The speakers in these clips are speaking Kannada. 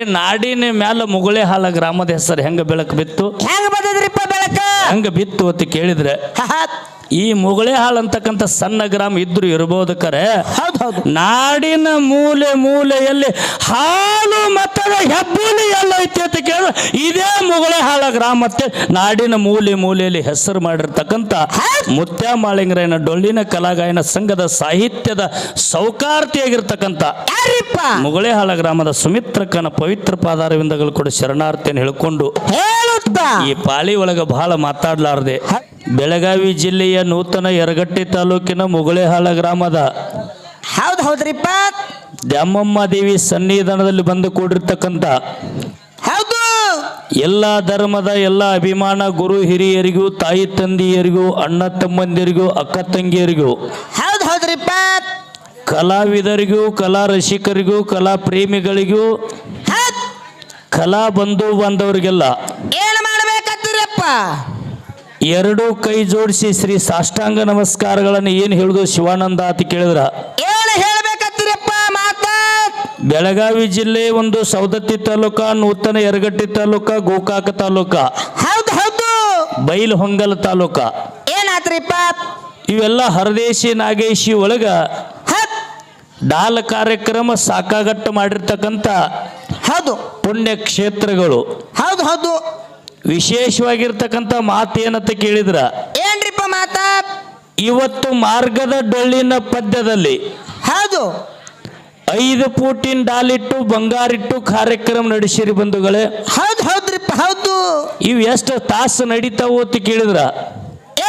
ನಾಡಿನ ಮ್ಯಾಲ ಮುಗುಳೆ ಹಾಲ ಗ್ರಾಮದ ಹೆಸರು ಹೆಂಗ ಬೆಳಕು ಬಿತ್ತು? ಹೆಂಗ್ ಬಂದದ್ರಿಪ್ಪ ಬೆಳಕ? ಹೆಂಗ ಬಿತ್ತು ಅಂತ ಕೇಳಿದ್ರೆ ಈ ಮುಗಳೆ ಹಾಳು ಅಂತಕ್ಕಂಥ ಸಣ್ಣ ಗ್ರಾಮ ಇದ್ರು ಇರಬಹುದು ಕರೆ. ಹೌದು ಹೌದು. ನಾಡಿನ ಮೂಲೆ ಮೂಲೆಯಲ್ಲಿ ಹಾಲು ಮತದ ಹೆಬ್ಬುಲಿ ಎಲ್ಲ ಅಂತ ಕೇಳಿದ್ರೆ ಇದೇ ಮುಗಳೆ ಹಾಳ ಗ್ರಾಮ ಮತ್ತೆ ನಾಡಿನ ಮೂಲೆ ಮೂಲೆಯಲ್ಲಿ ಹೆಸರು ಮಾಡಿರ್ತಕ್ಕಂಥ ಮುತ್ಯ ಮಾಳಿಂಗರಾಯನ ಡೊಳ್ಳಿನ ಕಲಾಗಾಯನ ಸಂಘದ ಸಾಹಿತ್ಯದ ಸೌಕಾರ್ತಿಯಾಗಿರ್ತಕ್ಕಂಥ ಮುಗಳೆ ಮುಗುಳೆ ಹಾಳ ಗ್ರಾಮದ ಸುಮಿತ್ರಕ್ಕನ ಪವಿತ್ರ ಪಾದಾರವಿಂದಗಳು ಕೂಡ ಶರಣಾರ್ಥಿಯನ್ನು ಹೇಳ್ಕೊಂಡು ಹೇಳುತ್ತ ಈ ಪಾಳಿ ಒಳಗ ಬಹಳ ಮಾತಾಡ್ಲಾರ್ದೆ. ಬೆಳಗಾವಿ ಜಿಲ್ಲೆಯ ನೂತನ ಯರಗಟ್ಟಿ ತಾಲೂಕಿನ ಮುಗುಳೆಹಾಳ ಗ್ರಾಮದ ಹೌದು ಹೌದ್ರಿಪ್ಪ ದ್ಯಾಮಮ್ಮ ದೇವಿ ಸನ್ನಿಧಾನದಲ್ಲಿ ಬಂದು ಕೂಡಿರ್ತಕ್ಕಂಥ ಹೌದು. ಎಲ್ಲ ಧರ್ಮದ ಎಲ್ಲ ಅಭಿಮಾನ ಗುರು ಹಿರಿಯರಿಗೂ ತಾಯಿ ತಂದೆಯರಿಗೂ ಅಣ್ಣ ತಮ್ಮಂದಿರಿಗೂ ಅಕ್ಕ ತಂಗಿಯರಿಗೂ ಹೌದು ಹೌದ್ರಿಪ್ಪ ಕಲಾವಿದರಿಗೂ ಕಲಾ ರಸಿಕರಿಗೂ ಕಲಾ ಪ್ರೇಮಿಗಳಿಗೂ ಕಲಾ ಬಂಧು ಬಾಂಧವರಿಗೆಲ್ಲ ಏನು ಮಾಡ್ಬೇಕತ್ತೀರಪ್ಪ? ಎರಡೂ ಕೈ ಜೋಡಿಸಿ ಶ್ರೀ ಸಾಷ್ಟಾಂಗ ನಮಸ್ಕಾರಗಳನ್ನು ಏನು ಹೇಳುದು? ಶಿವಾನಂದ ಅಂತ ಕೇಳಿದ್ರ. ಏನು ಹೇಳ್ಬೇಕತ್ತೀರಪ್ಪ ಮಾತ. ಬೆಳಗಾವಿ ಜಿಲ್ಲೆ ಒಂದು ಸೌದತ್ತಿ ತಾಲೂಕ ನೂತನ ಯರಗಟ್ಟಿ ತಾಲೂಕ ಗೋಕಾಕ ತಾಲೂಕ. ಹೌದು ಹೌದು. ಬೈಲ್ ಹೊಂಗಲ್ ತಾಲೂಕ. ಏನಾತ್ರಿಪ್ಪ? ಇವೆಲ್ಲ ಹರದೇಶಿ ನಾಗೇಶಿ ಒಳಗ ಡಾಲ್ ಕಾರ್ಯಕ್ರಮ ಸಾಕಾಗಟ್ಟು ಮಾಡಿರ್ತಕ್ಕಂಥ ಹೌದು. ಪುಣ್ಯ ಕ್ಷೇತ್ರಗಳು ಹೌದು ಹೌದು. ವಿಶೇಷವಾಗಿರ್ತಕ್ಕಂಥ ಏನಂತ ಕೇಳಿದ್ರ? ಏನ್ರಿಪ್ಪ ಮಾತಾ? ಇವತ್ತು ಮಾರ್ಗದ ಡೊಳ್ಳಿನ ಪದ್ಯದಲ್ಲಿ ಹೌದು. ಐದು ಪೂಟಿನ ಡಾಲಿಟ್ಟು ಬಂಗಾರಿಟ್ಟು ಕಾರ್ಯಕ್ರಮ ನಡೆಸಿರಿ ಬಂಧುಗಳೇ. ಹೌದು ಹೌದ್ರಿಪ್ಪ ಹೌದು. ಇವು ಎಷ್ಟು ತಾಸು ನಡೀತಾವು ಅಂತ ಕೇಳಿದ್ರ?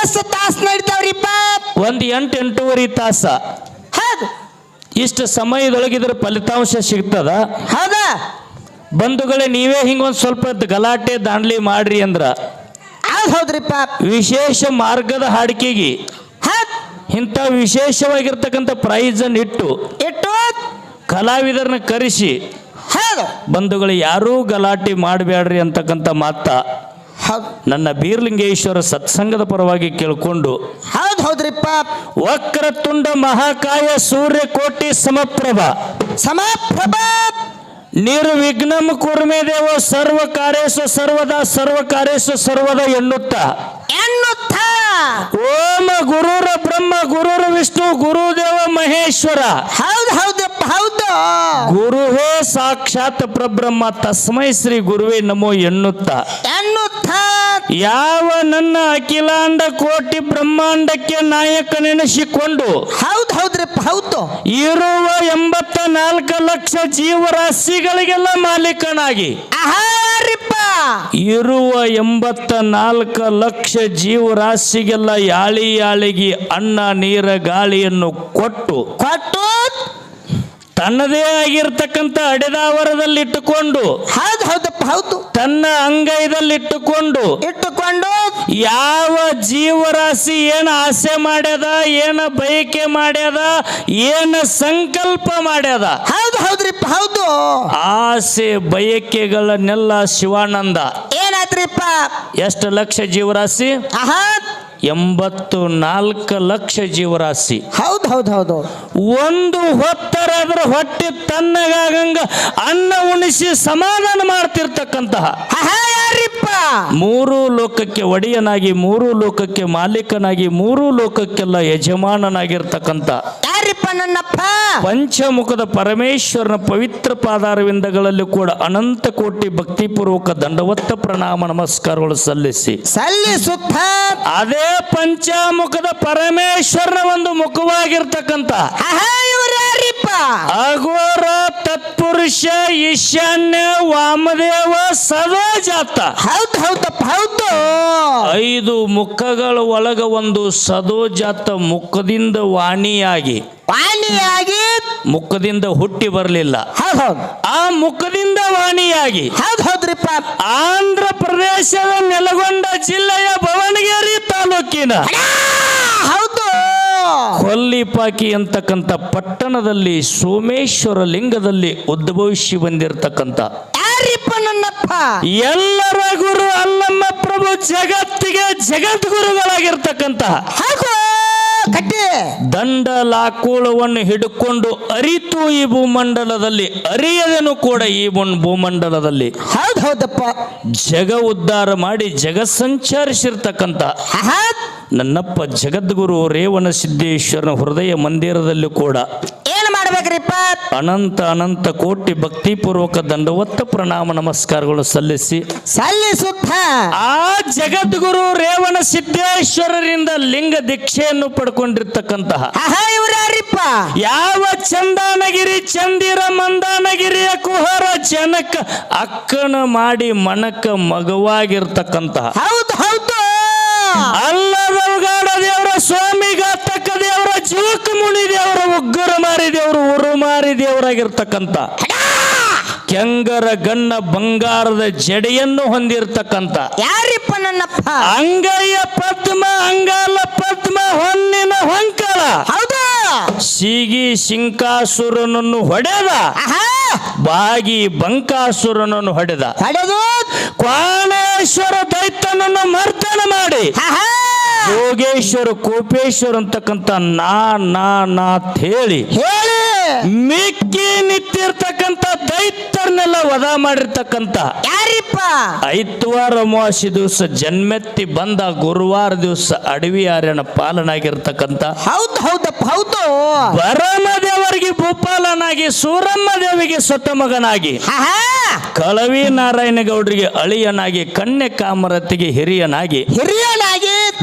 ಎಷ್ಟು ತಾಸು ನಡೀತಾವ್ರಿಪ್ಪ? ಒಂದು ಎಂಟು ಎಂಟೂವರೆ ತಾಸ. ಹೌದು. ಇಷ್ಟು ಸಮಯದೊಳಗೆ ಇದ್ರ ಫಲಿತಾಂಶ ಸಿಗ್ತದ? ಹೌದಾ? ಬಂಧುಗಳೇ ನೀವೇ ಹಿಂಗೊಂದು ಸ್ವಲ್ಪ ಗಲಾಟೆ ದಾಂಡ್ಲಿ ಮಾಡ್ರಿ ಅಂದ್ರ ಹೌದು ಹೌದ್ರಿಪ್ಪ ವಿಶೇಷ ಮಾರ್ಗದ ಹಾಡಿಕೆಗೆ ಹೌದ್. ಇಂಥ ವಿಶೇಷವಾಗಿರ್ತಕ್ಕಂಥ ಪ್ರೈಸನ್ನು ಇಟ್ಟು ಇಟ್ಟು. ಕಲಾವಿದರನ್ನ ಕರೆಸಿ ಹೌದು. ಬಂಧುಗಳು ಯಾರೂ ಗಲಾಟೆ ಮಾಡಬೇಡ್ರಿ ಅಂತಕ್ಕಂಥ ಮಾತ ಹೌದು. ನನ್ನ ಬೀರ್ಲಿಂಗೇಶ್ವರ ಸತ್ಸಂಗದ ಪರವಾಗಿ ಕೇಳ್ಕೊಂಡು ಹೌದ್ ಹೌದ್ರಿಪ್ಪ ವಕ್ರತುಂಡ ಮಹಾಕಾಯ ಸೂರ್ಯ ಕೋಟಿ ಸಮಪ್ರಭ. ಸಮಪ್ರಭಾ. ನಿರ್ವಿಘ್ನಂ ಕುರ್ಮೆ ದೇವ ಸರ್ವ ಕಾರ್ಯಸು ಸರ್ವದ ಸರ್ವ ಕಾರ್ಯಸು ಸರ್ವದ ಎನ್ನುತ್ತ. ಎನ್ನುತ್ತ. ಓಂ ಗುರುರ ಬ್ರಹ್ಮ ಗುರುರ ವಿಷ್ಣು ಗುರುದೇವ ಮಹೇಶ್ವರ. ಹೌದು ಹೌದಪ್ಪ ಹೌದು. ಗುರುವೇ ಸಾಕ್ಷಾತ್ ಪ್ರಬ್ರಹ್ಮ ತಸ್ಮೈ ಶ್ರೀ ಗುರುವೇ ನಮೋ ಎನ್ನುತ್ತ. ಎನ್ನುತ್ತ. ಯಾವ ನನ್ನ ಅಖಿಲಾಂಡ ಕೋಟಿ ಬ್ರಹ್ಮಾಂಡಕ್ಕೆ ನಾಯಕನೆನಿಸಿಕೊಂಡು ಹೌದು ಹೌದ್ರಿ ಹೌದು. ಇರುವ ಎಂಬತ್ತ ನಾಲ್ಕು ಲಕ್ಷ ಜೀವರಾಶಿಗಳಿಗೆಲ್ಲ ಮಾಲೀಕನಾಗಿ ಆಹಾರಿಪ್ಪ ಇರುವ ಎಂಬತ್ತ ನಾಲ್ಕು ಲಕ್ಷ ಜೀವರಾಶಿಗೆಲ್ಲ ಯಾಳಿ ಯಾಳಿಗೆ ಅನ್ನ ನೀರ ಗಾಳಿಯನ್ನು ಕೊಟ್ಟು ಕೊಟ್ಟು ತನ್ನದೇ ಆಗಿರ್ತಕ್ಕಂಥ ಅಡೆದಾವರದಲ್ಲಿಟ್ಟುಕೊಂಡು ಹೌದು ಹೌದಪ್ಪ ಹೌದು. ತನ್ನ ಅಂಗೈದಲ್ಲಿಟ್ಟುಕೊಂಡು ಇಟ್ಟುಕೊಂಡು ಯಾವ ಜೀವರಾಶಿ ಏನು ಆಸೆ ಮಾಡ್ಯದ ಏನು ಬಯಕೆ ಮಾಡ್ಯದ ಏನು ಸಂಕಲ್ಪ ಮಾಡ್ಯದ ಹೌದು ಹೌದ್ರಿಪ್ಪ ಹೌದು. ಆಸೆ ಬಯಕೆಗಳನ್ನೆಲ್ಲ ಶಿವಾನಂದ ಏನಾತ್ರಿಪ್ಪ ಎಷ್ಟು ಲಕ್ಷ ಜೀವರಾಶಿ? ಆಹಾ ಎಂಬತ್ತು ನಾಲ್ಕು ಲಕ್ಷ ಜೀವರಾಶಿ. ಹೌದು ಹೌದು ಹೌದು. ಒಂದು ಹೊತ್ತರಾದ್ರೆ ಹೊಟ್ಟೆ ತನ್ನಗಾಗಂಗ ಅನ್ನ ಉಣಿಸಿ ಸಮಾಧಾನ ಮಾಡ್ತಿರ್ತಕ್ಕಂತಹ. ಯಾರಿಪ್ಪ? ಮೂರು ಲೋಕಕ್ಕೆ ಒಡೆಯನಾಗಿ ಮೂರು ಲೋಕಕ್ಕೆ ಮಾಲೀಕನಾಗಿ ಮೂರು ಲೋಕಕ್ಕೆಲ್ಲ ಯಜಮಾನನಾಗಿರ್ತಕ್ಕಂಥ. ಯಾರಿಪ್ಪ ನನ್ನಪ್ಪ ಪಂಚಮುಖದ ಪರಮೇಶ್ವರನ ಪವಿತ್ರ ಪಾದಾರವಿಂದಗಳಲ್ಲಿ ಕೂಡ ಅನಂತ ಕೋಟಿ ಭಕ್ತಿಪೂರ್ವಕ ದಂಡವತ್ತ ಪ್ರಣಾಮ ನಮಸ್ಕಾರಗಳು ಸಲ್ಲಿಸಿ. ಸಲ್ಲಿಸುತ್ತ. ಅದೇ ಪಂಚಮುಖದ ಪರಮೇಶ್ವರನ ಒಂದು ಮುಖವಾಗಿರ್ತಕ್ಕಂತ ಅಘೋರ ತತ್ಪುರುಷ ಈಶಾನ್ಯ ವಾಮದೇವ ಸದಾ ಜಾತ. ಹೌದು ಹೌದಪ್ಪ ಹೌದು. ಐದು ಮುಖಗಳ ಒಳಗ ಒಂದು ಸದೋಜಾತ ಮುಖದಿಂದ ವಾಣಿಯಾಗಿ. ವಾಣಿಯಾಗಿ. ಮುಖದಿಂದ ಹುಟ್ಟಿ ಬರಲಿಲ್ಲ. ಹೌದು ಹೌದು. ಆ ಮುಖದಿಂದ ವಾಣಿಯಾಗಿ. ಹೌದು ಹೌದ್ರಿಪ್ಪ. ಆಂಧ್ರ ಪ್ರದೇಶದ ನೆಲಗೊಂಡ ಜಿಲ್ಲೆಯ ಭವನಗಿರಿ ತಾಲೂಕಿನ. ಕೊಲ್ಲಿಪಾಕಿ ಅಂತಕ್ಕಂಥ ಪಟ್ಟಣದಲ್ಲಿ ಸೋಮೇಶ್ವರ ಲಿಂಗದಲ್ಲಿ ಉದ್ಭವಿಸಿ ಬಂದಿರತಕ್ಕಂಥ ಎಲ್ಲರ ಗುರು ಅಲ್ಲಮ್ಮ ಪ್ರಭು ಜಗತ್ತಿಗೆ ಜಗದ್ಗುರುಗಳಾಗಿರ್ತಕ್ಕಂತಹ ಹೌದು ಕಟ್ಟಿ. ದಂಡ ಲಾಕೋಳವನ್ನು ಹಿಡ್ಕೊಂಡು ಅರಿತು ಈ ಭೂಮಂಡಲದಲ್ಲಿ ಅರಿಯದನು ಕೂಡ ಈ ಭೂಮಂಡಲದಲ್ಲಿ. ಹೌದು ಹೌದಪ್ಪ. ಜಗ ಉದ್ಧಾರ ಮಾಡಿ ಜಗ ಸಂಚರಿಸಿರ್ತಕ್ಕಂಥ ನನ್ನಪ್ಪ ಜಗದ್ಗುರು ರೇವಣ ಸಿದ್ದೇಶ್ವರನ ಹೃದಯ ಮಂದಿರದಲ್ಲಿ ಕೂಡ ಮಾಡ್ಬೇಕ್ರಿಪ್ಪ ಅನಂತ ಅನಂತ ಕೋಟಿ ಭಕ್ತಿ ಭಕ್ತಿಪೂರ್ವಕ ದಂಡವತ್ತ ಪ್ರಣಾಮ ನಮಸ್ಕಾರಗಳು ಸಲ್ಲಿಸಿ. ಸಲ್ಲಿಸುತ್ತ. ಆ ಜಗದ್ಗುರು ರೇವಣ ಸಿದ್ದೇಶ್ವರರಿಂದ ಲಿಂಗ ದೀಕ್ಷೆಯನ್ನು ಪಡ್ಕೊಂಡಿರ್ತಕ್ಕಂತಹ. ಆಹಾ ಇವ್ರ ಯಾವ ಚಂದಾನಗಿರಿ ಚಂದಿರ ಮಂದಾನಗಿರಿಯ ಕುಹರ ಜನಕ ಅಕ್ಕನ ಮಾಡಿ ಮನಕ ಮಗವಾಗಿರ್ತಕ್ಕಂತಹ. ಹೌದು ಹೌದು. ಅಲ್ಲದವಗಾಡ ದೇವರ ತಕ್ಕ ದೇವ್ರ ದೇವರ ಜೀವಕ ಮುನಿ ದೇವರ ಉಗ್ಗರ ಮಾರಿ ದೇವರು ಉರು ಮಾರಿ ದೇವರಾಗಿರ್ತಕ್ಕಂಥ ಕೆಂಗರ ಗಣ್ಣ ಬಂಗಾರದ ಜಡೆಯನ್ನು ಹೊಂದಿರತಕ್ಕಂಥ. ಯಾರಿಪ್ಪ ನನ್ನಪ್ಪ? ಅಂಗಯ್ಯ ಪದ್ಮ ಅಂಗಾಲ ಪದ್ಮ ಹೊನ್ನಿನ ಹೊಂಕಳ ಹೌದು! ಸೀಗಿ ಶಿಂಕಾಸುರನನ್ನು ಹೊಡೆದ. ಬಾಗಿ ಬಂಕಾಸುರನನ್ನು ಹೊಡೆದ. ಹೊಡೆದು ಕ್ವಾಣೇಶ್ವರ ದೈತ್ಯನನ್ನು ಮರ್ದನ ಮಾಡಿ. ಯೋಗೇಶ್ವರ ಕೋಪೇಶ್ವರ ಅಂತಕ್ಕಂಥ ನಾ ನಾ ನಾ ಅಂತ ಹೇಳಿ ಹೇಳಿ. ಮಿಕ್ಕಿ ನಿಂತಿರ್ತಕ್ಕಂಥ ದೈತ್ಯರನ್ನೆಲ್ಲ ವಧ ಮಾಡಿರ್ತಕ್ಕಂಥ ಯಾರಿಪ್ಪ? ಐತ್ವಾರ ಅಮಾವಾಸ್ಯ ದಿವಸ ಜನ್ಮೆತ್ತಿ ಬಂದ ಗುರುವಾರ ದಿವಸ ಅಡವಿ ಆರ್ಯನ ಪಾಲನಾಗಿರ್ತಕ್ಕಂಥ ಹೌದು ಹೌದಪ್ಪ ಹೌದು. ಬರಮ ದೇವರಿಗೆ ಭೂಪಾಲನಾಗಿ ಸೂರಮ್ಮ ದೇವಿಗೆ ಸ್ವತ ಮಗನಾಗಿ ಕಳವಿ ನಾರಾಯಣ ಗೌಡರಿಗೆ ಅಳಿಯನಾಗಿ ಕನ್ಯೆ ಕಾಮರತಿಗೆ ಹಿರಿಯನಾಗಿ ಹಿರಿಯನಾಗಿ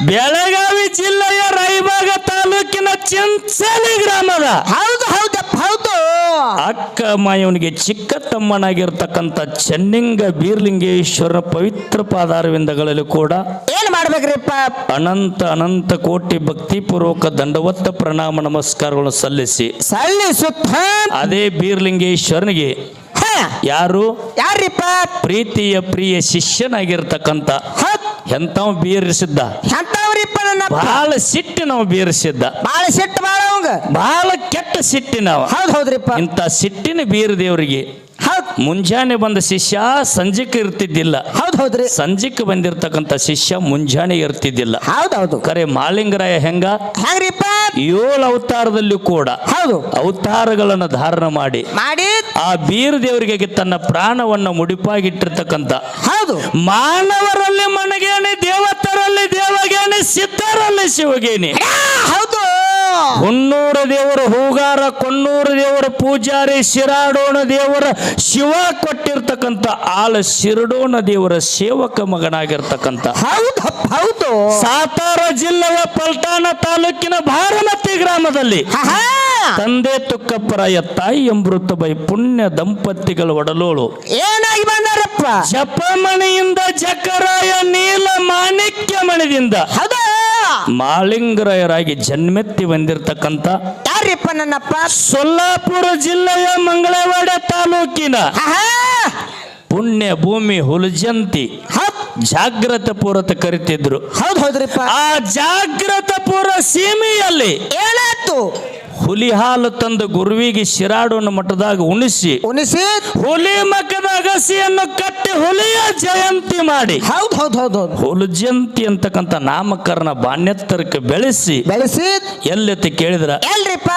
ಬೆಳಗಾವಿ ಜಿಲ್ಲೆಯ ರೈಬಾಗ ತಾಲೂಕಿನ ಚಿಂಚಲಿ ಗ್ರಾಮದ ಹೌದು ಹೌದು ಹೌದು. ಅಕ್ಕ ಮಾಯವನಿಗೆ ಚಿಕ್ಕ ತಮ್ಮನಾಗಿರ್ತಕ್ಕಂಥ ಚೆನ್ನಿಂಗ ಬೀರ್ಲಿಂಗೇಶ್ವರ ಪವಿತ್ರ ಪಾದಾರವಿಂದಗಳಲ್ಲಿ ಕೂಡ ಏನ್ ಮಾಡ್ಬೇಕ್ರಿಪ್ಪ? ಅನಂತ ಅನಂತ ಕೋಟಿ ಭಕ್ತಿಪೂರ್ವಕ ದಂಡವತ್ತ ಪ್ರಣಾಮ ನಮಸ್ಕಾರಗಳನ್ನು ಸಲ್ಲಿಸಿ ಸಲ್ಲಿಸುತ್ತ ಅದೇ ಬೀರ್ಲಿಂಗೇಶ್ವರನಿಗೆ ಹ, ಯಾರು? ಯಾರಿಪ್ಪ ಪ್ರೀತಿಯ ಪ್ರಿಯ ಶಿಷ್ಯನಾಗಿರ್ತಕ್ಕಂಥ ಎಂತ ಬೀರಿಸಿದ್ದ ಬೀರಿಸಿದ್ದ ಎಂತವ್ರಿಪ್ಪ ನನ್ನಪ್ಪ ಬಹಳ ಸಿಟ್ಟಿನವ ಬೀರಿಸಿದ್ದ. ಬಹಳ ಸಿಟ್ಟು ಬಾಳ ಅವಂಗ. ಬಹಳ ಕೆಟ್ಟ ಸಿಟ್ಟಿನವ. ಹೌದ್ ಹೌದ್ರಿಪ್ಪ. ಇಂಥ ಸಿಟ್ಟಿನ ಬೀರ ದೇವರಿಗೆ ಹೌದ್. ಮುಂಜಾನೆ ಬಂದ ಶಿಷ್ಯ ಸಂಜಿಕ ಇರ್ತಿದ್ದಿಲ್ಲ. ಹೌದ್ ಹೌದ್ರಿ. ಸಂಜಿಕ ಬಂದಿರ್ತಕ್ಕಂಥ ಶಿಷ್ಯ ಮುಂಜಾನೆ ಇರ್ತಿದ್ದಿಲ್ಲ. ಹೌದೌದು ಹೌದು. ಕರೆ ಮಾಲಿಂಗರಾಯ ಹೆಂಗ? ಹೆಂಗ್ರಿಪ್ಪ? ಏಳು ಅವತಾರದಲ್ಲಿ ಕೂಡ ಹೌದು. ಅವತಾರಗಳನ್ನು ಧಾರಣ ಮಾಡಿ ಮಾಡಿ. ಆ ಬೀರ ದೇವರಿಗೆ ತನ್ನ ಪ್ರಾಣವನ್ನ ಮುಡಿಪಾಗಿಟ್ಟಿರ್ತಕ್ಕಂತ ಹೌದು. ಮಾನವರಲ್ಲಿ ಮನಗೇನೆ ದೇವತರಲ್ಲಿ ದೇವಗೇನೆ ಸಿದ್ಧರಲ್ಲಿ ಶಿವಗೇನೆ ಹೌದು. ಹುನ್ನೂರ ದೇವರು ಹೂಗಾರ ಕೊನ್ನೂರು ದೇವರ ಪೂಜಾರಿ ಶಿರಾಡೋಣ ದೇವರ ಶಿವ ಕೊಟ್ಟಿರ್ತಕ್ಕಂಥ ಆಲ ಶಿರಡೋಣ ದೇವರ ಸೇವಕ ಮಗನಾಗಿರ್ತಕ್ಕಂಥ. ಹೌದು ಹೌದು ಸಾತಾರ ಜಿಲ್ಲೆಯ ಪಲ್ಟಾಣ ತಾಲೂಕಿನ ಭಾರಮತಿ ಗ್ರಾಮದಲ್ಲಿ ತಂದೆ ತುಕ್ಕಪ್ಪರಾಯ ತಾಯಿ ಅಮೃತಬೈ ಪುಣ್ಯ ದಂಪತಿಗಳ ಒಡಲೋಳು. ಏನಾಗಿ ಬಂದಾರಪ್ಪ? ಜಪಮಣಿಯಿಂದ ಜಕರಾಯ ನೀಲ ಮಾಣಿಕ್ಯ ಮಣಿದಿಂದ. ಮಾಲಿಂಗರಾಯರಾಗಿ ಮಾಳಿಂಗರಾಯರಾಗಿ ಜನ್ಮೆತ್ತಿ ಬಂದಿರತಕ್ಕಂತ ಯಾರಿಪ್ಪ ನನ್ನಪ್ಪ? ಸೊಲ್ಲಾಪುರ ಜಿಲ್ಲೆಯ ಮಂಗಳವಾಡ ತಾಲೂಕಿನ ಪುಣ್ಯ ಭೂಮಿ ಹುಲಜಂತಿ ಜಾಗ್ರತ ಪೂರತ ಕರಿತಿದ್ರು. ಹೌದು ಹೌದ್ರಿಪ್ಪ. ಆ ಜಾಗ್ರತ ಪೂರ ಸೀಮೆಯಲ್ಲಿ ಏನಾಯ್ತು? ಹುಲಿ ಹಾಲು ತಂದು ಗುರುವಿಗೆ ಶಿರಾಡೋನ ಮಠದಾಗ ಉಣಿಸಿ ಉಣಿಸಿ ಹುಲಿ ಮಕ್ಕದ ಅಗಸಿಯನ್ನು ಕಟ್ಟಿ ಹುಲಿಯ ಜಯಂತಿ ಮಾಡಿ ಹೌದ್ ಹೌದ್ ಹೌದ್ ಹೌದು. ಹುಲಜಂತಿ ಅಂತಕ್ಕಂಥ ನಾಮಕರಣ ಬಾಣ್ಯತ್ತರಕ್ಕೆ ಬೆಳೆಸಿ ಬೆಳೆಸಿ. ಎಲ್ಲೆತ್ತಿ ಕೇಳಿದ್ರ? ಎಲ್ರಿಪ್ಪ.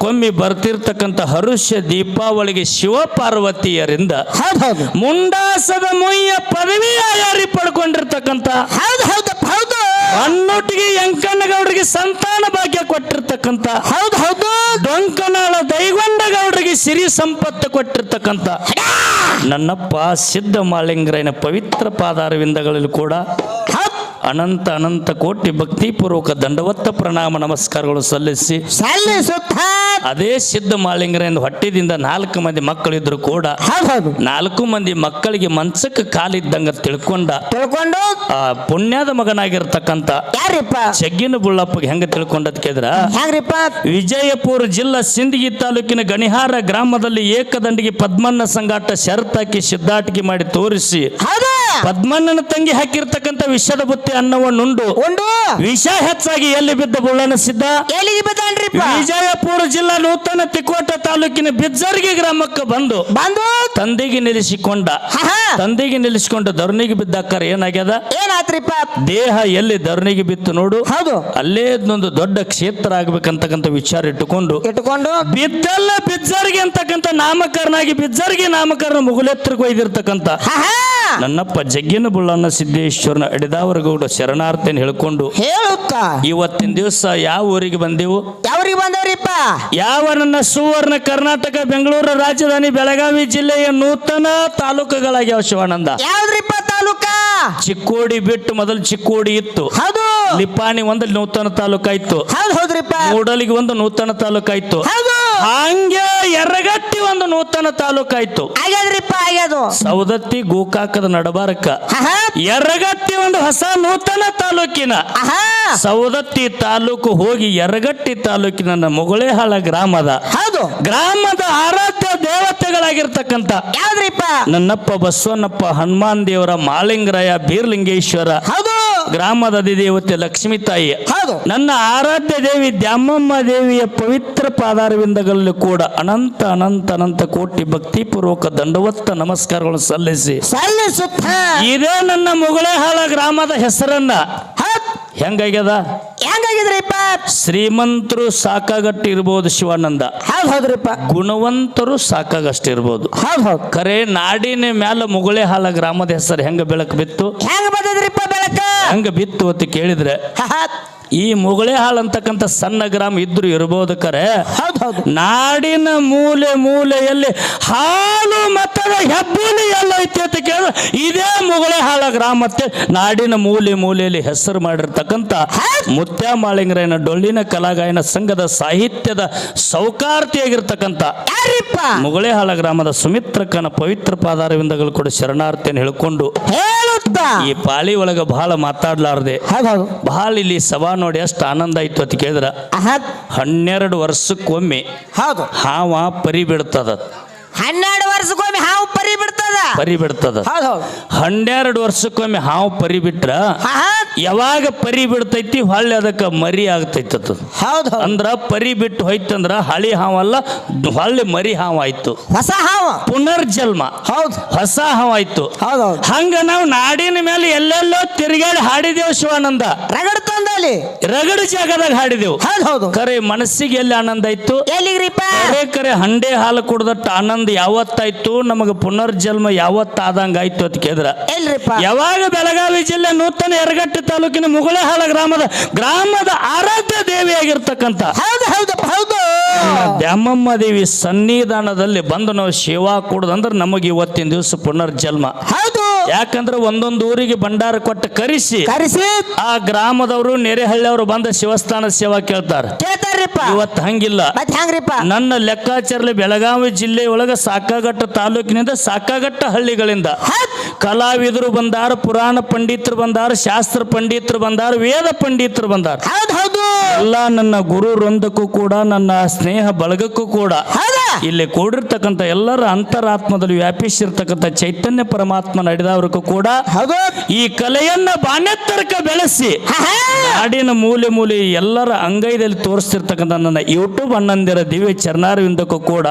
ಕೊಮ್ಮಿ ಬರ್ತಿರ್ತಕ್ಕಂಥ ಹರುಷ್ಯ ದೀಪಾವಳಿಗೆ ಶಿವಪಾರ್ವತಿಯರಿಂದ ಹೌದು ಹೌದು. ಮುಂಡಾಸದ ಮುಯ್ಯ ಪದವಿ ಆಯಾರಿ ಪಡ್ಕೊಂಡಿರ್ತಕ್ಕಂಥ ಹೌದು ಹೌದಪ್ಪ ಹೌದು. ಹನ್ನೊಟ್ಟಿಗೆ ಯಂಕಣ್ಣಗೌಡರಿಗೆ ಸಂತಾನ ಭಾಗ್ಯ ಕೊಟ್ಟಿರ್ತಕ್ಕಂತ ಹೌದು ಹೌದು. ಡೊಂಕನಾಳ ದೈಗೊಂಡಗೌಡರಿಗೆ ಸಿರಿ ಸಂಪತ್ತು ಕೊಟ್ಟಿರ್ತಕ್ಕಂತ ನನ್ನಪ್ಪ ಸಿದ್ಧ ಮಾಳಿಂಗರಾಯನ ಪವಿತ್ರ ಪಾದಾರವಿಂದಗಳಲ್ಲಿ ಕೂಡ ಅನಂತ ಅನಂತ ಕೋಟಿ ಭಕ್ತಿಪೂರ್ವಕ ದಂಡವತ್ತ ಪ್ರಣಾಮ ನಮಸ್ಕಾರಗಳು ಸಲ್ಲಿಸಿ ಸಲ್ಲಿಸುತ್ತ ಅದೇ ಸಿದ್ಧ ಮಾಳಿಂಗರಾಯನ ಹೊಟ್ಟಿದಿಂದ ನಾಲ್ಕು ಮಂದಿ ಮಕ್ಕಳಿದ್ರು ಕೂಡ ನಾಲ್ಕು ಮಂದಿ ಮಕ್ಕಳಿಗೆ ಮಂಚಕ್ಕೆ ಕಾಲಿದ್ದಂಗ ತಿಳ್ಕೊಂಡ ತಿಳ್ಕೊಂಡು? ಆ ಪುಣ್ಯದ ಮಗನಾಗಿರ್ತಕ್ಕಂತ ಬುಳ್ಳಪ್ಪ ಬುಳ್ಳಪ್ಪಗೆ ಹೆಂಗ ತಿಳ್ಕೊಂಡದ್ ಕೇಳಿದ್ರ? ವಿಜಯಪುರ ಜಿಲ್ಲಾ ಸಿಂದಗಿ ತಾಲೂಕಿನ ಗಣಿಹಾರ ಗ್ರಾಮದಲ್ಲಿ ಏಕದಂಡಿಗೆ ಪದ್ಮನ್ನ ಸಂಗಾಟ ಶರತ್ತಾಕಿ ಸಿದ್ಧಾಟಿಕೆ ಮಾಡಿ ತೋರಿಸಿ ಪದ್ಮಣ್ಣನ ತಂಗಿ ಹಾಕಿರ್ತಕ್ಕಂಥ ವಿಷದ ಬುತ್ತಿ ಅನ್ನವನ್ನುಂಡು ಉಂಡು? ವಿಷ ಹೆಚ್ಚಾಗಿ ಎಲ್ಲಿ ಬಿದ್ದ ಬುಳ್ಳನ ಸಿದ್ಧ? ಎಲ್ಲಿಗೆ ಬಿದ್ದಾನ್ರಿಪ್ಪ ವಿಜಯಪುರ ಜಿಲ್ಲಾ ನೂತನ ತಿಕೋಟ ತಾಲೂಕಿನ ಬಿಜ್ಜರ್ಗಿ ಗ್ರಾಮಕ್ಕೆ ಬಂದು ಬಂದು? ತಂದಿಗೆ ನಿಲ್ಲಿಸಿಕೊಂಡ. ತಂದಿಗೆ ನಿಲ್ಲಿಸಿಕೊಂಡ ಧರಣಿಗೆ ಬಿದ್ದಾಕಾರ ಏನಾಗ್ಯದ? ಏನಾತ್ರಿಪ್ಪ? ದೇಹ ಎಲ್ಲಿ ಧರಣಿಗೆ ಬಿತ್ತು ನೋಡು. ಹೌದು. ಅಲ್ಲೇ ಒಂದು ದೊಡ್ಡ ಕ್ಷೇತ್ರ ಆಗ್ಬೇಕಂತಕ್ಕಂಥ ವಿಚಾರ ಇಟ್ಟುಕೊಂಡು ಇಟ್ಟುಕೊಂಡು? ಬಿದ್ದಲ್ಲ ಬಿಜ್ಜರ್ಗಿ ಅಂತಕ್ಕಂಥ ನಾಮಕರನಾಗಿ ಬಿಜ್ಜರ್ಗಿ ನಾಮಕರಣ ಮುಗುಲೆತ್ತರಿಗೆ ಒಯ್ದಿರ್ತಕ್ಕಂಥ. ನನ್ನಪ್ಪ ಜಗ್ಗಿನ ಬುಳ್ಳಣ್ಣ ಸಿದ್ದೇಶ್ವರನ ಅಡಿದಾವರಗೌಡ ಶರಣಾರ್ಥಿನ ಹೇಳ್ಕೊಂಡು ಹೇಳುತ್ತ? ಇವತ್ತಿನ ದಿವಸ ಯಾವ ಊರಿಗೆ ಬಂದೆವು? ಯಾವ್ರಿಗೆ ಬಂದವ್ರಿಪ್ಪ? ಯಾವ ನನ್ನ ಸುವರ್ಣ ಕರ್ನಾಟಕ ಬೆಂಗಳೂರು ರಾಜಧಾನಿ ಬೆಳಗಾವಿ ಜಿಲ್ಲೆಯ ನೂತನ ತಾಲೂಕುಗಳಾಗ್ಯಾವ ಶಿವಾನಂದ. ಯಾವ್ದ್ರಿಪ್ಪ ತಾಲೂಕ? ಚಿಕ್ಕೋಡಿ ಬಿಟ್ಟು ಮೊದಲು ಚಿಕ್ಕೋಡಿ ಇತ್ತು. ಹೌದು. ಲಿಪಾಣಿ ಒಂದು ನೂತನ ತಾಲೂಕಾಯ್ತು. ಹೌದು ಹೌದ್ರಿಪ್ಪ. ಮೂಡಲಿಗೆ ಒಂದು ನೂತನ ತಾಲೂಕಾಯ್ತು. ಹೌದು. ಹಂಗೆ ಎರಗಟ್ಟಿ ಒಂದು ನೂತನ ತಾಲೂಕಾಯ್ತು ಆಗ್ಯಾದ್ರಿಪ್ಪ ಆಗ್ಯಾದು. ಸೌದತ್ತಿ ಗೋಕಾಕದ ನಡಬಾರಕ. ಆಹಾ. ಎರಗಟ್ಟಿ ಒಂದು ಹೊಸ ನೂತನ ತಾಲೂಕಿನ. ಆಹಾ. ಸೌದತ್ತಿ ತಾಲೂಕು ಹೋಗಿ ಎರಗಟ್ಟಿ ತಾಲೂಕಿನ ಮುಗುಳೇಹಾಳ ಗ್ರಾಮದ. ಹೌದು. ಗ್ರಾಮದ ಆರಾಧ್ಯ ದೇವತೆಗಳಾಗಿರ್ತಕ್ಕಂಥ ಯಾವ್ದ್ರಿಪ್ಪ? ನನ್ನಪ್ಪ ಬಸವಣ್ಣಪ್ಪ ಹನುಮಾನ್ ದೇವರ ಮಾಲಿಂಗರಾಯ ಬೀರ್ಲಿಂಗೇಶ್ವರ. ಹೌದು. ಗ್ರಾಮದ ಅಧಿದೇವತೆ ಲಕ್ಷ್ಮೀ ತಾಯಿ. ಹೌದು. ನನ್ನ ಆರಾಧ್ಯ ದೇವಿ ದ್ಯಾಮಮ್ಮ ದೇವಿಯ ಪವಿತ್ರ ಪಾದಾರವಿಂದಗಳಲ್ಲಿ ಕೂಡ ಅನಂತ ಅನಂತ ಅನಂತ ಕೋಟಿ ಭಕ್ತಿಪೂರ್ವಕ ದಂಡವತ್ತ ನಮಸ್ಕಾರಗಳನ್ನು ಸಲ್ಲಿಸಿ. ಸಲ್ಲಿಸುತ್ತ. ಇದೇ ನನ್ನ ಮುಗುಳೇಹಾಳ ಗ್ರಾಮದ ಹೆಸರನ್ನ. ಹೆಂಗಾಗ್ಯದ? ಹೆಂಗಾಗಿದ್ರಿಪ್ಪ? ಶ್ರೀಮಂತರು ಸಾಕಾಗಟ್ಟು ಇರ್ಬೋದು ಶಿವಾನಂದ. ಹೌದ್ ಹೌದ್ರಿಪ್ಪ. ಗುಣವಂತರು ಸಾಕಾಗಷ್ಟಿರ್ಬೋದು. ಹೌದ್ ಹೌದು. ಕರೆ ನಾಡಿನ ಮ್ಯಾಲ ಮುಗುಳೇಹಾಳ ಗ್ರಾಮದ ಹೆಸರು ಹೆಂಗ ಬೆಳಕು ಬಿತ್ತು? ಹೆಂಗ ಬೆಳಕ ಹೆಂಗ ಬಿತ್ತು ಅಂತ ಕೇಳಿದ್ರೆ ಈ ಮುಗಳೆ ಹಾಳು ಅಂತಕ್ಕಂಥ ಸಣ್ಣ ಗ್ರಾಮ ಇದ್ರು ಇರಬಹುದು ಕರೆ. ಹೌದ್ ಹೌದು. ನಾಡಿನ ಮೂಲೆ ಮೂಲೆಯಲ್ಲಿ ಹಾಲು ಮತದ ಎಲ್ಲ ಎಲ್ಲೈತಿ ಅಂತ ಕೇಳಿದ್ರೆ ಇದೇ ಗ್ರಾಮ ಗ್ರಾಮಕ್ಕೆ ನಾಡಿನ ಮೂಲೆ ಮೂಲೆಯಲ್ಲಿ ಹೆಸರು ಮಾಡಿರ್ತಕ್ಕಂಥ ಮುತ್ಯಾ ಮಾಳಿಂಗರಾಯನ ಡೊಳ್ಳಿನ ಕಲಾಗಾಯನ ಸಂಘದ ಸಾಹಿತ್ಯದ ಸೌಕಾರ್ತಿಯಾಗಿರ್ತಕ್ಕಂಥ ಮುಗಳೆ ಹಾಳ ಗ್ರಾಮದ ಸುಮಿತ್ರಕ್ಕನ ಪವಿತ್ರ ಪಾದಾರವಿಂದಗಳು ಕೂಡ ಶರಣಾರ್ಥಿಯನ್ನು ಹೇಳ್ಕೊಂಡು ಈ ಪಾಳಿ ಒಳಗ ಬಹಳ ಮಾತಾಡ್ಲಾರ್ದೆ. ಹೌದ್ ಬಹಳ ಇಲ್ಲಿ ಸಭಾ ನೋಡಿ ಅಷ್ಟು ಆನಂದ ಆಯ್ತು ಅಂತ ಕೇಳಿದ್ರ. ಹನ್ನೆರಡು ವರ್ಷಕ್ಕೊಮ್ಮೆ ಹೌದು. ಹಾವ ಪರಿ ಬಿಡ್ತದ ಹನ್ನೆರಡು ವರ್ಷಕ್ಕೊಮ್ಮೆ ಹಾವು ಪರಿ ಪರಿ ಬಿಡ್ತದ ಹೌದ್ ಹೌದು. ಹನ್ನೆರಡು ವರ್ಷಕ್ಕೊಮ್ಮೆ ಹಾವು ಪರಿ ಬಿಟ್ರ. ಯಾವಾಗ ಪರಿ ಬಿಡ್ತೈತಿ ಹೊಳ್ಳಿ ಅದಕ್ಕೆ ಮರಿ ಆಗ್ತೈತಿ ಅದು ಹೌದ್ ಹೌದು. ಅಂದ್ರ ಪರಿ ಬಿಟ್ಟು ಹೋಯ್ತಂದ್ರ ಹಳಿ ಹಾವಲ್ಲ ಹೊಳ್ಳಿ ಮರಿ ಹಾವು ಆಯ್ತು. ಹೊಸ ಹಾವ. ಪುನರ್ಜನ್ಮ. ಹೌದು. ಹೊಸ ಹಾವು ಆಯ್ತು. ಹೌದು ಹಂಗ ನಾವು ನಾಡಿನ ಮೇಲೆ ಎಲ್ಲೆಲ್ಲೋ ತಿರುಗಾಡಿ ಹಾಡಿದೆವು ಶಿವಾನಂದ. ರಗಡ್ ತಂದಲ್ಲಿ. ರಗಡ ಜಾಗದಾಗ ಹಾಡಿದೆವು. ಹೌದು ಹೌದು. ಕರೆ ಮನಸ್ಸಿಗೆ ಎಲ್ಲಿ ಆನಂದ ಆಯ್ತು? ಎಲ್ಲಿಗ್ರಿಪ್ಪ? ಕರೆ ಕರೆ ಹಂಡೆ ಹಾಲು ಕುಡ್ದಟ್ಟ ಆನಂದ ಯಾವತ್ತಾಯ್ತು? ನಮಗೆ ಪುನರ್ಜನ್ಮ ಯಾವತ್ತಾದಂಗ ಆಯ್ತು ಅಂತ ಕೇಳಿದ್ರ ಎಲ್ರಿಪ್ಪ. ಯಾವಾಗ ಬೆಳಗಾವಿ ಜಿಲ್ಲೆ ನೂತನ ಯರಗಟ್ಟಿ ತಾಲೂಕಿನ ಮುಗುಳೆಹಾಳ ಗ್ರಾಮದ ಗ್ರಾಮದ ಆರಾಧ್ಯ ದೇವಿಯಾಗಿರ್ತಕ್ಕಂಥ ಹೌದು ಹೌದು ಹೌದು. ದ್ಯಾಮಮ್ಮ ದೇವಿ ಸನ್ನಿಧಾನದಲ್ಲಿ ಬಂದು ನಾವು ಸೇವಾ ಕೊಡುದಂದ್ರೆ ನಮಗೆ ಇವತ್ತಿನ ದಿವಸ ಪುನರ್ಜನ್ಮ. ಯಾಕಂದ್ರೆ ಒಂದೊಂದು ಊರಿಗೆ ಭಂಡಾರ ಕೊಟ್ಟು ಕರೆಸಿ ಕರೆಸಿ. ಆ ಗ್ರಾಮದವರು ನೆರೆಹಳ್ಳಿಯವರು ಬಂದ ಶಿವಸ್ಥಾನ ಸೇವಾ ಕೇಳ್ತಾರೆ. ಕೇಳ್ತಾರ್ರಿಪ್ಪ ಇವತ್ತು ಹಂಗಿಲ್ಲ. ಮತ್ತೆ ಹೆಂಗ್ರಿಪ್ಪ? ನನ್ನ ಲೆಕ್ಕಾಚಾರಲಿ ಬೆಳಗಾವಿ ಜಿಲ್ಲೆ ಒಳಗ ಸಾಕಾಗಟ್ಟ ತಾಲೂಕಿನಿಂದ ಸಾಕಾಗಟ್ಟ ಹಳ್ಳಿಗಳಿಂದ. ಕಲಾವಿದರು ಬಂದಾರ ಪುರಾಣ ಪಂಡಿತರು ಬಂದಾರ ಶಾಸ್ತ್ರ ಪಂಡಿತರು ಬಂದಾರ ವೇದ ಪಂಡಿತರು ಬಂದಾರ. ಹೌದು ಹೌದು. ಎಲ್ಲ ನನ್ನ ಗುರು ವೃಂದಕ್ಕೂ ಕೂಡ ನನ್ನ ಸ್ನೇಹ ಬಳಗಕ್ಕೂ ಕೂಡ. ಇಲ್ಲಿ ಕೂಡಿರ್ತಕ್ಕಂಥ ಎಲ್ಲರ ಅಂತರಾತ್ಮದಲ್ಲಿ ವ್ಯಾಪಿಸಿರ್ತಕ್ಕಂಥ ಚೈತನ್ಯ ಪರಮಾತ್ಮ ನಡೆದವ್ರಿಗೂ ಕೂಡ ಈ ಕಲೆಯನ್ನ ಬಾಣ್ಯತ್ತರಕ ಬೆಳೆಸಿ. ನಾಡಿನ ಮೂಲೆ ಮೂಲೆ ಎಲ್ಲರ ಅಂಗೈದಲ್ಲಿ ತೋರಿಸಿರ್ತಕ್ಕಂಥ ನನ್ನ ಯೂಟ್ಯೂಬ್ ಅಣ್ಣಂದಿರ ದಿವ್ಯ ಚರಣಾರವಿಂದಕ್ಕೂ ಕೂಡ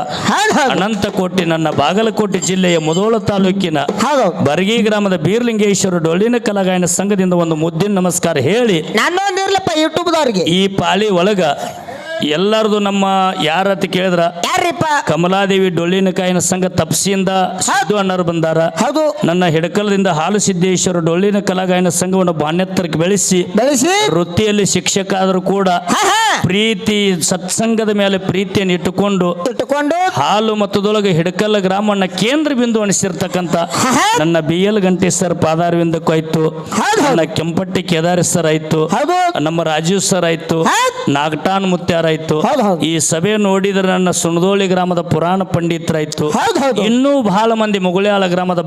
ಅನಂತ ಕೋಟಿ ನನ್ನ ಬಾಗಲಕೋಟೆ ಜಿಲ್ಲೆಯ ಮುದೋಳ ತಾಲೂಕಿನ ಬರಗಿ ಗ್ರಾಮದ ಬೀರ್ಲಿಂಗೇಶ್ವರ ಡೊಳ್ಳಿನ ಕಲಾಗಾಯನ ಸಂಘದಿಂದ ಒಂದು ಮುದ್ದಿನ ನಮಸ್ಕಾರ ಹೇಳಿ ಈ ಪಾಳಿ ಒಳಗ ಎಲ್ಲರದು ನಮ್ಮ ಯಾರತ್ ಕೇಳಿದ್ರ? ಯಾರ್ರಿಪ್ಪ ಕಮಲಾದೇವಿ ಡೊಳ್ಳಿನ ಕಾಯಿನ ಸಂಘ ತಪ್ಸಿಯಿಂದ ಸಿದ್ದು ಅಣ್ಣರು ಬಂದಾರ. ಹೌದು. ನನ್ನ ಹಿಡಕಲದಿಂದ ಹಾಲು ಸಿದ್ದೇಶ್ವರ ಡೊಳ್ಳಿನ ಕಲಾಗಾಯನ ಸಂಘವನ್ನು ಬಾನ್ಯತ್ತರಕ್ಕೆ ಬೆಳೆಸಿ ಬೆಳೆಸಿ. ವೃತ್ತಿಯಲ್ಲಿ ಶಿಕ್ಷಕ ಆದರೂ ಕೂಡ. ಪ್ರೀತಿ ಸತ್ಸಂಗದ ಮೇಲೆ ಪ್ರೀತಿಯನ್ನು ಇಟ್ಟುಕೊಂಡು ಇಟ್ಟುಕೊಂಡು. ಹಾಲು ಮತದೊಳಗೆ ಹಿಡಕಲ್ಲ ಗ್ರಾಮನ್ನ ಕೇಂದ್ರ ಬಿಂದು ಹಾ. ನನ್ನ ಬಿ ಎಲ್ ಗಂಟೆ ಸರ್ ಪಾದಾರವಿಂದಕ್ಕೂ ಆಯ್ತು. ನನ್ನ ಕೆಂಪಟ್ಟಿ ಕೇದಾರಿ ಸರ್ ಆಯ್ತು. ನಮ್ಮ ರಾಜೀವ್ ಸರ್ ಆಯ್ತು. ನಾಗಟಾನ್ ಮುತ್ಯಾರ ಆಯ್ತು. ಈ ಸಭೆ ನೋಡಿದ್ರೆ ನನ್ನ ಸುಣದೋಳಿ ಮುಗುಳಿ ಗ್ರಾಮದ ಪುರಾಣ ಪಂಡಿತರಾಯ್ತು. ಇನ್ನೂ ಬಹಳ ಮಂದಿ ಮುಗುಳಿಯಾಳ ಗ್ರಾಮದ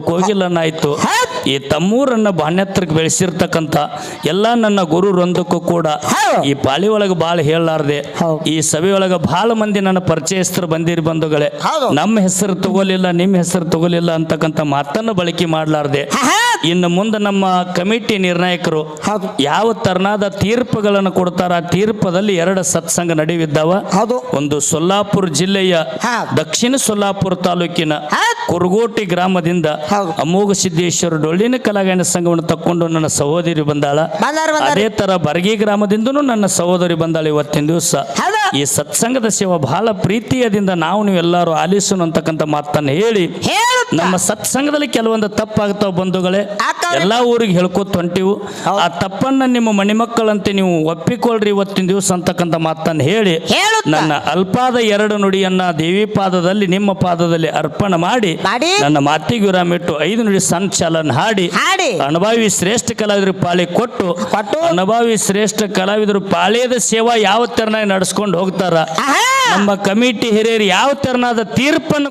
ಕೋಗಿಲನ್ನಾಯ್ತು. ಹೌದ್. ಈ ತಮ್ಮೂರನ್ನ ಬಾಣ್ಯತ್ರಕ್ಕೆ ಬೆಳೆಸಿರ್ತಕ್ಕಂಥ ಎಲ್ಲ ನನ್ನ ಗುರುರೊಂದಕ್ಕೂ ಕೂಡ ಈ ಪಾಳಿ ಒಳಗ ಬಹಳ ಹೇಳಲಾರ್ದೆ. ಈ ಸಭೆಯೊಳಗ ಬಹಳ ಮಂದಿ ನನ್ನ ಪರಿಚಯಸ್ಥರು ಬಂದಿರಿ ಬಂಧುಗಳೇ. ನಮ್ಮ ಹೆಸರು ತಗೋಲಿಲ್ಲ ನಿಮ್ಮ ಹೆಸರು ತಗೋಲಿಲ್ಲ ಅಂತಕ್ಕಂಥ ಮಾತನ್ನು ಬಳಕೆ ಮಾಡಲಾರ್ದೆ. ಇನ್ನು ಮುಂದೆ ನಮ್ಮ ಕಮಿಟಿ ನಿರ್ಣಾಯಕರು ಹೌದು. ಯಾವ ತರನಾದ ತೀರ್ಪುಗಳನ್ನು ಕೊಡ್ತಾರ? ಆ ತೀರ್ಪದಲ್ಲಿ ಎರಡು ಸತ್ಸಂಗ ನಡೆಯುವಿದ್ದಾವ ಹೌದು. ಒಂದು ಸೊಲ್ಲಾಪುರ ಜಿಲ್ಲೆಯ ಹಾ. ದಕ್ಷಿಣ ಸೊಲ್ಲಾಪುರ ತಾಲೂಕಿನ. ಕುರುಗೋಟಿ ಗ್ರಾಮದಿಂದ ಹೌದು. ಅಮೋಘ ಸಿದ್ದೇಶ್ವರ ಡೊಳ್ಳಿನ ಕಲಾಗಾಯನ ಸಂಘವನ್ನು ತಕ್ಕೊಂಡು ನನ್ನ ಸಹೋದರಿ ಬಂದಾಳ. ಬಂದಾರ ಬಂದಾರ. ಅದೇ ತರ ಬರ್ಗಿ ಗ್ರಾಮದಿಂದನೂ ನನ್ನ ಸಹೋದರಿ ಬಂದಾಳ ಇವತ್ತಿನ ದಿವಸ. ಹೌದು. ಈ ಸತ್ಸಂಗದ ಸೇವಾ ಬಹಳ ಪ್ರೀತಿಯದಿಂದ ನಾವು ನೀವೆಲ್ಲರೂ ಆಲಿಸೋಣ ಅಂತಕ್ಕಂಥ ಮಾತನ್ನು ಹೇಳಿ ಹೇಳು. ನಮ್ಮ ಸತ್ಸಂಗದಲ್ಲಿ ಕೆಲವೊಂದು ತಪ್ಪಾಗ್ತಾವ ಬಂಧುಗಳೇ ಎಲ್ಲ ಊರಿಗೆ ಹೇಳ್ಕೋತ ಹೊಂಟಿವು ಆ ತಪ್ಪನ್ನ ನಿಮ್ಮ ಮಣಿಮಕ್ಕಳಂತೆ ನೀವು ಒಪ್ಪಿಕೊಳ್ರಿ ಇವತ್ತಿನ ದಿವಸ ಅಂತಕ್ಕಂಥ ಮಾತನ್ನು ಹೇಳಿ ನನ್ನ ಅಲ್ಪಾದ ಎರಡು ನುಡಿಯನ್ನ ದೇವಿ ಪಾದದಲ್ಲಿ ನಿಮ್ಮ ಪಾದದಲ್ಲಿ ಅರ್ಪಣೆ ಮಾಡಿ ನನ್ನ ಮಾತಿಗೆ ವಿರಾಮ ಇಟ್ಟು ಐದು ನುಡಿ ಸಂಚಲನ ಹಾಡಿ ಅನುಭವಿ ಶ್ರೇಷ್ಠ ಕಲಾವಿದರು ಪಾಳಿ ಕೊಟ್ಟು ಕೊಟ್ಟು. ಅನುಭವಿ ಶ್ರೇಷ್ಠ ಕಲಾವಿದರು ಪಾಳ್ಯದ ಸೇವಾ ಯಾವ ತೆರನಾಗಿ ನಡೆಸ್ಕೊಂಡು ಹೋಗ್ತಾರ? ನಮ್ಮ ಕಮಿಟಿ ಹಿರಿಯರು ಯಾವ ತೆರನಾದ ತೀರ್ಪನ್ನು